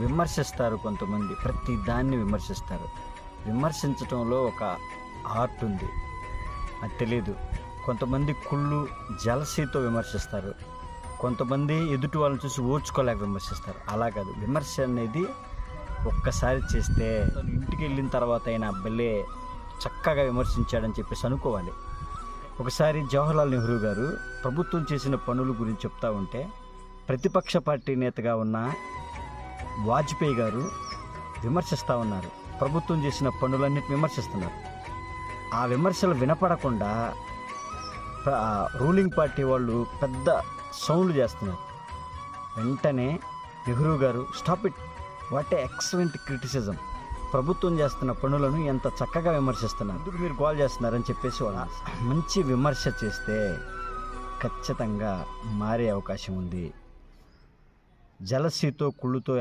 విమర్శిస్తారు కొంతమంది. ప్రతి దాన్ని విమర్శిస్తారు. విమర్శించటంలో ఒక ఆర్ట్ ఉంది. అది తెలియదు కొంతమంది కుళ్ళు జలసీతో విమర్శిస్తారు. కొంతమంది ఎదుటి వాళ్ళని చూసి ఓర్చుకోలేక విమర్శిస్తారు. అలా కాదు. విమర్శ అనేది ఒక్కసారి చేస్తే ఇంటికి వెళ్ళిన తర్వాత అయినా భలే చక్కగా విమర్శించాడని చెప్పేసి అనుకోవాలి. ఒకసారి జవహర్లాల్ నెహ్రూ గారు ప్రభుత్వం చేసిన పనుల గురించి చెప్తా ఉంటే ప్రతిపక్ష పార్టీ నేతగా ఉన్న వాజ్పేయి గారు విమర్శిస్తూ ఉన్నారు. ప్రభుత్వం చేసిన పనులన్నిటి విమర్శిస్తున్నారు. ఆ విమర్శలు వినపడకుండా రూలింగ్ పార్టీ వాళ్ళు పెద్ద సౌండ్లు చేస్తున్నారు. వెంటనే Nehru garu stop it! What a excellent criticism! ప్రభుత్వం చేస్తున్న పనులను ఎంత చక్కగా విమర్శిస్తున్నారు. ఎందుకు మీరు కాల్ చేస్తున్నారని చెప్పేసి వాళ్ళ మంచి విమర్శ చేస్తే ఖచ్చితంగా మారే అవకాశం ఉంది. జలసీతో కుళ్ళుతో